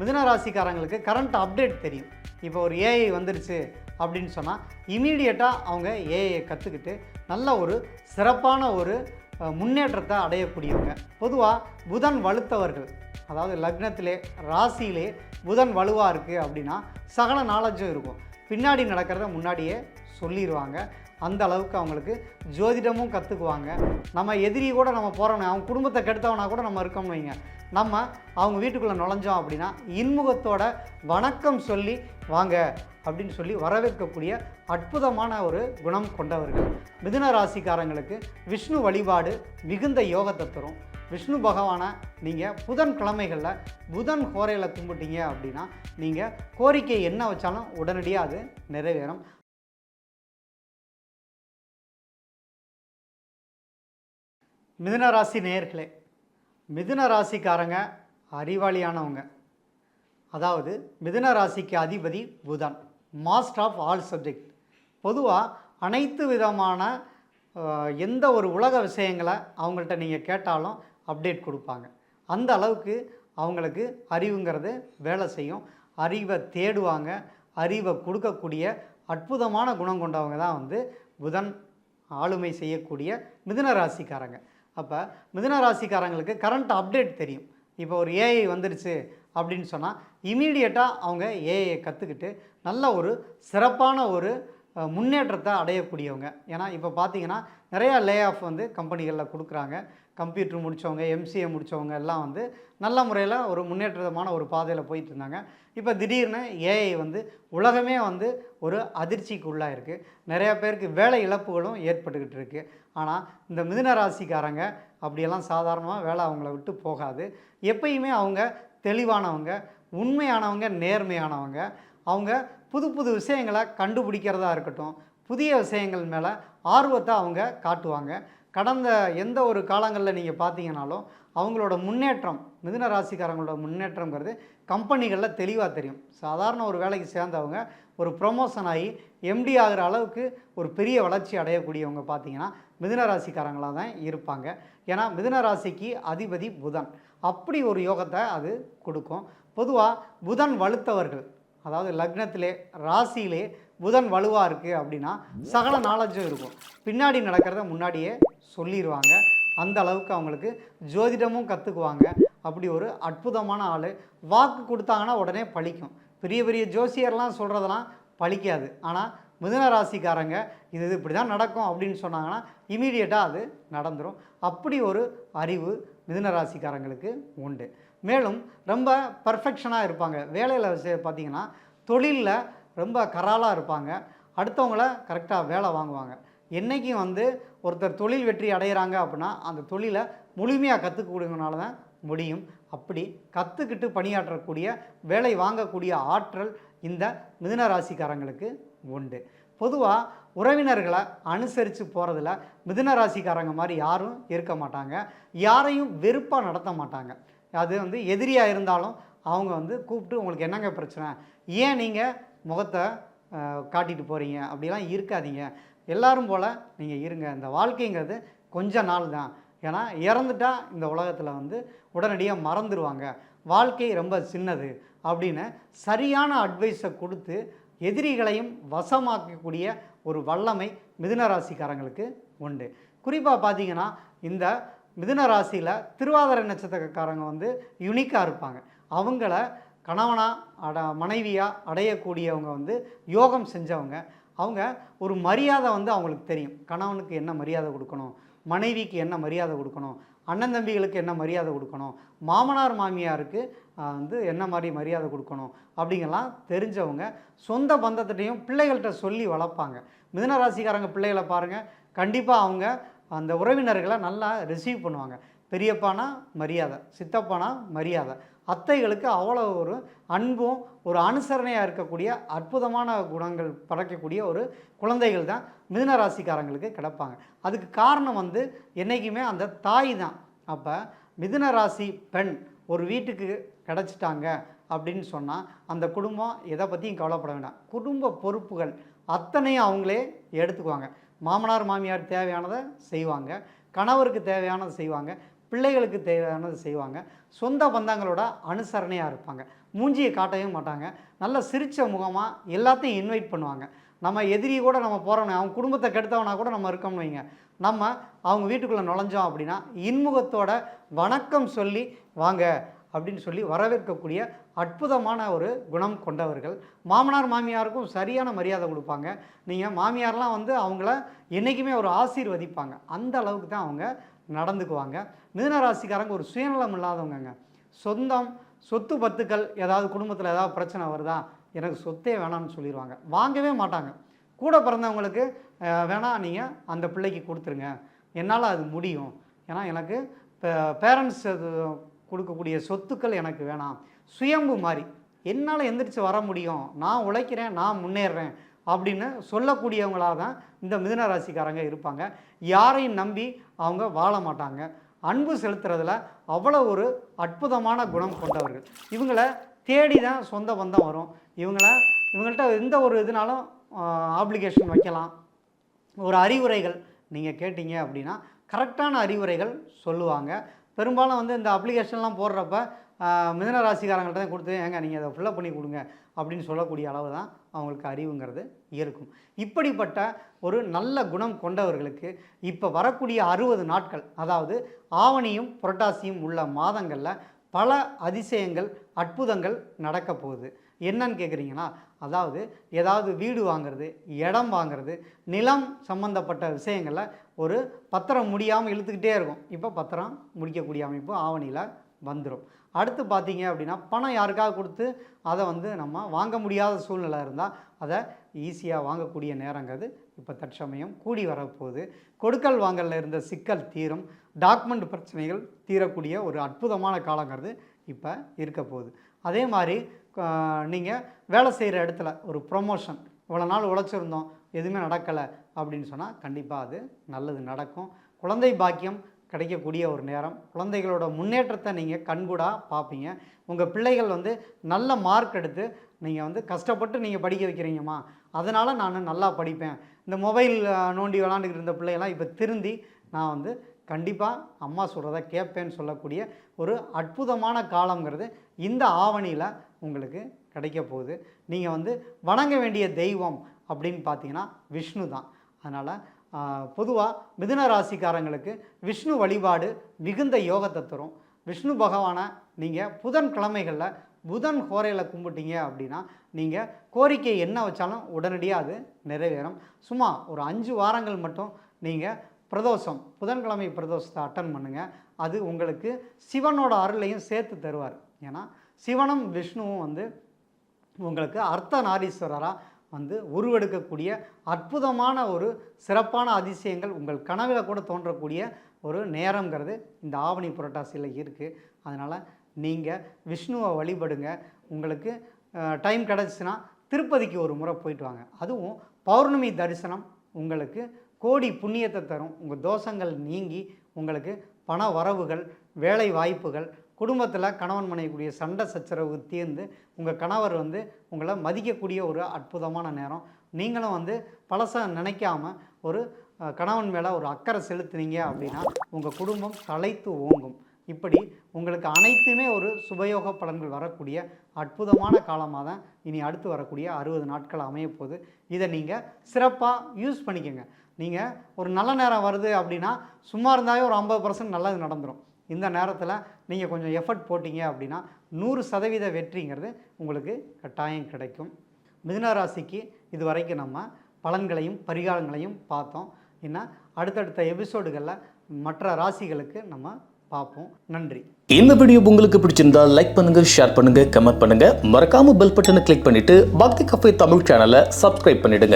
மிதுன ராசிக்காரங்களுக்கு current update தெரியும். இப்போ ஒரு ஏஐ வந்துருச்சு அப்படின்னு சொன்னால் இமீடியட்டாக அவங்க ஏஐயை கற்றுக்கிட்டு நல்ல ஒரு சிறப்பான ஒரு முன்னேற்றத்தை அடையக்கூடியவங்க. பொதுவாக புதன் வலுத்தவர்கள் அதாவது லக்னத்திலே ராசியிலே புதன் வலுவாக இருக்குது அப்படின்னா சகல நாலேஜும் இருக்கும். பின்னாடி நடக்கிறத முன்னாடியே சொல்லிடுவாங்க அந்த அளவுக்கு அவங்களுக்கு ஜோதிடமும் கற்றுக்குவாங்க நம்ம எதிரி கூட நம்ம போகிறோம் அவங்க குடும்பத்தை கெடுத்தவனா கூட நம்ம இருக்கோம்னு வைங்க. நம்ம அவங்க வீட்டுக்குள்ளே நுழைஞ்சோம் அப்படின்னா இன்முகத்தோட வணக்கம் சொல்லி வாங்க அப்படின்னு சொல்லி வரவேற்கக்கூடிய அற்புதமான ஒரு குணம் கொண்டவர்கள். மிதுன ராசிக்காரங்களுக்கு விஷ்ணு வழிபாடு மிகுந்த யோகத்தை தரும். விஷ்ணு பகவானை நீங்கள் புதன் கிழமைகளில் புதன் கோரையில் கும்பிட்டீங்க அப்படின்னா நீங்கள் கோரிக்கை என்ன வச்சாலும் உடனடியாக அது நிறைவேறும். மிதுன ராசி நேயர்களே மிதுன ராசிக்காரங்க அறிவாளியானவங்க. அதாவது மிதுன ராசிக்கு அதிபதி புதன். மாஸ்டர் ஆஃப் ஆல் சப்ஜெக்ட் பொதுவாக அனைத்து விதமான எந்த ஒரு உலக விஷயங்களை அவங்கள்ட்ட நீங்கள் கேட்டாலும் அப்டேட் கொடுப்பாங்க. அந்த அளவுக்கு அவங்களுக்கு அறிவுங்கிறது வேலை செய்யும். அறிவை தேடுவாங்க. அறிவை கொடுக்கக்கூடிய அற்புதமான குணம் கொண்டவங்க தான் வந்து புதன் ஆளுமை செய்யக்கூடிய மிதுன ராசிக்காரங்க. அப்போ மிதுன ராசிக்காரங்களுக்கு கரண்ட் அப்டேட் தெரியும். இப்போ ஒரு ஏஐ வந்துருச்சு. அப்படின்னு சொன்னால் இமீடியட்டாக அவங்க ஏஐயை கற்றுக்கிட்டு நல்ல ஒரு சிறப்பான ஒரு முன்னேற்றத்தை அடையக்கூடியவங்க. ஏன்னா இப்போ பார்த்தீங்கன்னா நிறையா லே ஆஃப் வந்து கம்பெனிகளில் கொடுக்குறாங்க. கம்ப்யூட்டர் முடித்தவங்க எம்சிஏ முடித்தவங்க எல்லாம் வந்து நல்ல முறையில் ஒரு முன்னேற்றமான ஒரு பாதையில் போயிட்டு இருந்தாங்க இப்போ திடீர்னு ஏஐ வந்து உலகமே வந்து ஒரு அதிர்ச்சிக்கு இருக்குது நிறையா பேருக்கு வேலை இழப்புகளும் ஏற்பட்டுக்கிட்டு இருக்குது ஆனால் இந்த மிதுன ராசிக்காரங்க அப்படியெல்லாம் சாதாரணமாக வேலை அவங்கள விட்டு போகாது. எப்பயுமே அவங்க தெளிவானவங்க உண்மையானவங்க நேர்மையானவங்க. அவங்க புது புது விஷயங்களை கண்டுபிடிக்கிறதா இருக்கட்டும் புதிய விஷயங்கள் மேலே ஆர்வத்தை அவங்க காட்டுவாங்க. கடந்த எந்த ஒரு காலங்களில் நீங்கள் பார்த்தீங்கனாலும் அவங்களோட முன்னேற்றம் மிதுன ராசிக்காரங்களோட முன்னேற்றங்கிறது கம்பெனிகளில் தெளிவாக தெரியும். சாதாரண ஒரு வேலைக்கு சேர்ந்தவங்க ஒரு ப்ரொமோஷன் ஆகி எம்டி ஆகிற அளவுக்கு ஒரு பெரிய வளர்ச்சி அடையக்கூடியவங்க பார்த்தீங்கன்னா மிதுன ராசிக்காரங்களாக தான் இருப்பாங்க. ஏன்னா மிதுன ராசிக்கு அதிபதி புதன். அப்படி ஒரு யோகத்தை அது கொடுக்கும். பொதுவாக புதன் வலுத்தவர்கள் அதாவது லக்னத்திலே ராசியிலே புதன் வலுவாக இருக்குது அப்படின்னா சகல நாலேஜும் இருக்கும். பின்னாடி நடக்கிறத முன்னாடியே சொல்லிடுவாங்க அந்த அளவுக்கு அவங்களுக்கு ஜோதிடமும் கற்றுக்குவாங்க அப்படி ஒரு அற்புதமான ஆள். வாக்கு கொடுத்தாங்கன்னா உடனே பழிக்கும். பெரிய பெரிய ஜோசியர்லாம் சொல்கிறதெல்லாம் பழிக்காது. ஆனால் மிதுன ராசிக்காரங்க இது இது இப்படி தான் நடக்கும் அப்படின்னு சொன்னாங்கன்னா இமீடியட்டாக அது நடந்துடும் அப்படி ஒரு அறிவு மிதுன ராசிக்காரங்களுக்கு உண்டு. மேலும் ரொம்ப பர்ஃபெக்ஷனாக இருப்பாங்க. வேலையில் விஷய பார்த்தீங்கன்னா தொழிலில் ரொம்ப கராலாக இருப்பாங்க. அடுத்தவங்கள கரெக்டாக வேலை வாங்குவாங்க. என்றைக்கும் வந்து ஒருத்தர் தொழில் வெற்றி அடைகிறாங்க அப்படின்னா அந்த தொழிலை முழுமையாக கற்றுக்கூடியவனால தான் முடியும். அப்படி கற்றுக்கிட்டு பணியாற்றக்கூடிய வேலை வாங்கக்கூடிய ஆற்றல் இந்த மிதுன ராசிக்காரங்களுக்கு உண்டு. பொதுவாக உறவினர்களை அனுசரித்து போகிறதுல மிதுன ராசிக்காரங்க மாதிரி யாரும் இருக்க மாட்டாங்க. யாரையும் வெறுப்பாக நடத்த மாட்டாங்க. அது வந்து எதிரியாக இருந்தாலும் அவங்க வந்து கூப்பிட்டு உங்களுக்கு என்னங்க பிரச்சனை? ஏன் நீங்கள் முகத்தை காட்டிட்டு போகிறீங்க அப்படிலாம் இருக்காதீங்க. எல்லாரும் போல் நீங்கள் இருங்க. இந்த வாழ்க்கைங்கிறது கொஞ்ச நாள் தான். ஏன்னா இறந்துட்டால் இந்த உலகத்தில் வந்து உடனடியாக மறந்துடுவாங்க வாழ்க்கை ரொம்ப சின்னது. அப்படின்னு சரியான அட்வைஸை கொடுத்து எதிரிகளையும் வசமாக்கக்கூடிய ஒரு வல்லமை மிதுன ராசிக்காரங்களுக்கு உண்டு. குறிப்பாக பார்த்தீங்கன்னா இந்த மிதுன ராசியில் திருவாதிரை நட்சத்திரக்காரங்க வந்து யுனிக்காக இருப்பாங்க. அவங்கள கணவனாக அட மனைவியாக அடையக்கூடியவங்க வந்து யோகம் செஞ்சவங்க. அவங்க ஒரு மரியாதை வந்து அவங்களுக்கு தெரியும். கணவனுக்கு என்ன மரியாதை கொடுக்கணும்? மனைவிக்கு என்ன மரியாதை கொடுக்கணும்? அண்ணன் தம்பிகளுக்கு என்ன மரியாதை கொடுக்கணும்? மாமனார் மாமியாருக்கு வந்து என்ன மாதிரி மரியாதை கொடுக்கணும்? அப்படிங்கெல்லாம் தெரிஞ்சவங்க சொந்த பந்தத்திட்டையும் பிள்ளைகள்கிட்ட சொல்லி வளர்ப்பாங்க. மிதுன ராசிக்காரங்க பிள்ளைகளை பாருங்கள் கண்டிப்பாக அவங்க அந்த உறவினர்களை நல்லா ரிசீவ் பண்ணுவாங்க. பெரியப்பானா மரியாதை சித்தப்பானா மரியாதை. அத்தைகளுக்கு அவ்வளோ ஒரு அன்பும் ஒரு அனுசரணையாக இருக்கக்கூடிய அற்புதமான குணங்கள் படைக்கக்கூடிய ஒரு குழந்தைகள் தான் மிதுன ராசிக்காரங்களுக்கு கிடப்பாங்க. அதுக்கு காரணம் வந்து என்றைக்குமே அந்த தாய் தான். அப்போ மிதுன ராசி பெண் ஒரு வீட்டுக்கு கிடச்சிட்டாங்க அப்படின்னு சொன்னால் அந்த குடும்பம் எதை பற்றியும் கவலைப்பட வேண்டாம். குடும்ப பொறுப்புகள் அத்தனையும் அவங்களே எடுத்துக்குவாங்க. மாமனார் மாமியார் தேவையானதை செய்வாங்க. கணவருக்கு தேவையானதை செய்வாங்க. பிள்ளைகளுக்கு தேவையானது செய்வாங்க. சொந்த பந்தங்களோட அனுசரணையாக இருப்பாங்க. மூஞ்சியை காட்டவே மாட்டாங்க. நல்ல சிரித்த முகமாக எல்லாத்தையும் இன்வைட் பண்ணுவாங்க. நம்ம எதிரி கூட நம்ம போகிறோம் அவங்க குடும்பத்தை கெடுத்தவனா கூட நம்ம இருக்கோம்னு வைங்க. நம்ம அவங்க வீட்டுக்குள்ளே நுழைஞ்சோம் அப்படின்னா இன்முகத்தோட வணக்கம் சொல்லி வாங்க அப்படின்னு சொல்லி வரவேற்கக்கூடிய அற்புதமான ஒரு குணம் கொண்டவர்கள். மாமனார் மாமியாருக்கும் சரியான மரியாதை கொடுப்பாங்க. நீங்கள் மாமியார்லாம் வந்து அவங்கள என்றைக்குமே ஒரு ஆசீர்வதிப்பாங்க. அந்த அளவுக்கு தான் அவங்க நடந்துக்குவாங்க. மீனராசிக்காரங்க ராசிக்காரங்க ஒரு சுயநலம் இல்லாதவங்கங்க. சொந்தம் சொத்து பத்துக்கள் ஏதாவது குடும்பத்தில் ஏதாவது பிரச்சனை வருதா? எனக்கு சொத்தே வேணாம்னு சொல்லிடுவாங்க வாங்கவே மாட்டாங்க. கூட பிறந்தவங்களுக்கு வேணால் நீங்கள் அந்த பிள்ளைக்கு கொடுத்துருங்க. என்னால் அது முடியும். ஏன்னா எனக்கு பேரண்ட்ஸ் கொடுக்கக்கூடிய சொத்துக்கள் எனக்கு வேணாம். சுயம்பு மாதிரி என்னால் எந்திரிச்சு வர முடியும். நான் உழைக்கிறேன் நான் முன்னேறுறேன் அப்படின்னு சொல்லக்கூடியவங்களாக தான் இந்த மிதுன ராசிக்காரங்க இருப்பாங்க. யாரையும் நம்பி அவங்க வாழ மாட்டாங்க. அன்பு செலுத்துறதுல அவ்வளோ ஒரு அற்புதமான குணம் கொண்டவர்கள். இவங்களை தேடி தான் சொந்த பந்தம் வரும். இவங்களை இவங்கள்ட்ட எந்த ஒரு இதுனாலும் ஆப்ளிகேஷன் வைக்கலாம். ஒரு அறிவுரைகள் நீங்கள் கேட்டீங்க அப்படின்னா கரெக்டான அறிவுரைகள் சொல்லுவாங்க. பெரும்பாலும் வந்து இந்த அப்ளிகேஷன்லாம் போடுறப்ப மிதன ராசிக்காரங்கள்ட்ட தான் கொடுத்து ஏங்க நீங்கள் அதை ஃபில்லப் பண்ணி கொடுங்க அப்படின்னு சொல்லக்கூடிய அளவு தான் அவங்களுக்கு அறிவுங்கிறது இருக்கும். இப்படிப்பட்ட ஒரு நல்ல குணம் கொண்டவர்களுக்கு இப்போ வரக்கூடிய அறுபது நாட்கள் அதாவது ஆவணியும் புரட்டாசியும் உள்ள மாதங்களில் பல அதிசயங்கள் அற்புதங்கள் நடக்க போகுது. என்னன்னு கேட்குறீங்கன்னா அதாவது ஏதாவது வீடு வாங்குறது இடம் வாங்குறது நிலம் சம்பந்தப்பட்ட விஷயங்களில் ஒரு பத்திரம் முடியாமல் இழுத்துக்கிட்டே இருக்கும். இப்போ பத்திரம் முடிக்கக்கூடிய அமைப்பு ஆவணியில் வந்துடும் அடுத்து பார்த்தீங்க அப்படின்னா பணம் யாருக்காவது கொடுத்து அதை வந்து நம்ம வாங்க முடியாத சூழ்நிலை இருந்தால் அதை ஈஸியாக வாங்கக்கூடிய நேரங்கிறது இப்போ தற்சமயம் கூடி வரப்போகுது. கொடுக்கல் வாங்கலில் இருந்த சிக்கல் தீரும். டாக்குமெண்ட் பிரச்சனைகள் தீரக்கூடிய ஒரு அற்புதமான காலங்கிறது இப்போ இருக்க போகுது. அதே மாதிரி நீங்கள் வேலை செய்கிற இடத்துல ஒரு ப்ரொமோஷன் இவ்வளோ நாள் உழைச்சிருந்தோம் எதுவுமே நடக்கலை அப்படின்னு சொன்னால் கண்டிப்பாக அது நல்லது நடக்கும். குழந்தை பாக்கியம் கிடைக்கக்கூடிய ஒரு நேரம். குழந்தைகளோட முன்னேற்றத்தை நீங்கள் கண்கூடாக பார்ப்பீங்க உங்கள் பிள்ளைகள் வந்து நல்ல மார்க் எடுத்து நீங்கள் வந்து கஷ்டப்பட்டு நீங்கள் படிக்க வைக்கிறீங்கம்மா. அதனால் நான் நல்லா படிப்பேன். இந்த மொபைல் நோண்டி விளாண்டுக்கிட்டு இருந்த பிள்ளைகள்லாம் இப்போ திருந்தி நான் வந்து கண்டிப்பாக அம்மா சொல்கிறத கேட்பேன்னு சொல்லக்கூடிய ஒரு அற்புதமான காலங்கிறது இந்த ஆவணியில் உங்களுக்கு கிடைக்க போகுது. நீங்கள் வந்து வணங்க வேண்டிய தெய்வம் அப்படின்னு பார்த்தீங்கன்னா விஷ்ணு தான். அதனால் பொதுவாக மிதுன ராசிக்காரங்களுக்கு விஷ்ணு வழிபாடு மிகுந்த யோகத்தை தரும். விஷ்ணு பகவானை நீங்கள் புதன் கிழமைகளில் புதன் கோரையில் கும்பிட்டீங்க அப்படின்னா நீங்கள் கோரிக்கை என்ன வச்சாலும் உடனடியாக அது நிறைவேறும். சும்மா ஒரு அஞ்சு வாரங்கள் மட்டும் நீங்கள் பிரதோஷம் புதன்கிழமை பிரதோஷத்தை அட்டன் பண்ணுங்கள் அது உங்களுக்கு சிவனோட அருளையும் சேர்த்து தருவார். ஏன்னா சிவனும் விஷ்ணுவும் வந்து உங்களுக்கு அர்த்த நாரீஸ்வரராக வந்து உருவெடுக்கக்கூடிய அற்புதமான ஒரு சிறப்பான அதிசயங்கள் உங்கள் கனவில் கூட தோன்றக்கூடிய ஒரு நேரங்கிறது இந்த ஆவணி புரட்டாசியில் இருக்குது அதனால் நீங்கள் விஷ்ணுவை வழிபடுங்க. உங்களுக்கு டைம் கிடச்சின்னா திருப்பதிக்கு ஒரு முறை போயிட்டு வாங்க. அதுவும் பௌர்ணமி தரிசனம் உங்களுக்கு கோடி புண்ணியத்தை தரும். உங்கள் தோஷங்கள் நீங்கி உங்களுக்கு பண வரவுகள் வேலை வாய்ப்புகள் குடும்பத்தில் கணவன் மனைவிக்குரிய சண்டை சச்சரவு தீர்ந்து உங்கள் கணவர் வந்து உங்களை மதிக்கக்கூடிய ஒரு அற்புதமான நேரம். நீங்களும் வந்து பழச நினைக்காம ஒரு கணவன் மேலே ஒரு அக்கறை செலுத்துனீங்க அப்படின்னா உங்கள் குடும்பம் தலைத்து ஓங்கும். இப்படி உங்களுக்கு அனைத்துமே ஒரு சுபயோக பலன்கள் வரக்கூடிய அற்புதமான காலமாக தான் இனி அடுத்து வரக்கூடிய அறுபது நாட்கள் அமையப்போகுது. இதை நீங்கள் சிறப்பாக யூஸ் பண்ணிக்கோங்க. நீங்கள் ஒரு நல்ல நேரம் வருது அப்படின்னா சும்மா இருந்தாலே ஒரு ஐம்பது பர்சன்ட் நல்லது நடந்துடும் இந்த நேரத்தில் நீங்கள் கொஞ்சம் எஃபர்ட் போட்டீங்க அப்படின்னா நூறு சதவீத வெற்றிங்கிறது உங்களுக்கு கட்டாயம் கிடைக்கும். மிதுனராசிக்கு இது வரைக்கும் நம்ம பலன்களையும் பரிகாரங்களையும் பார்த்தோம். ஏன்னா அடுத்தடுத்த எபிசோடுகளில் மற்ற ராசிகளுக்கு நம்ம பார்ப்போம். நன்றி. இந்த வீடியோ உங்களுக்கு பிடிச்சிருந்தா லைக் பண்ணுங்க ஷேர் பண்ணுங்க கமெண்ட் பண்ணுங்க. மறக்காம பெல் பட்டனை கிளிக் பண்ணிட்டு பக்தி கஃபே தமிழ் சேனலை சப்ஸ்கிரைப் பண்ணிடுங்க.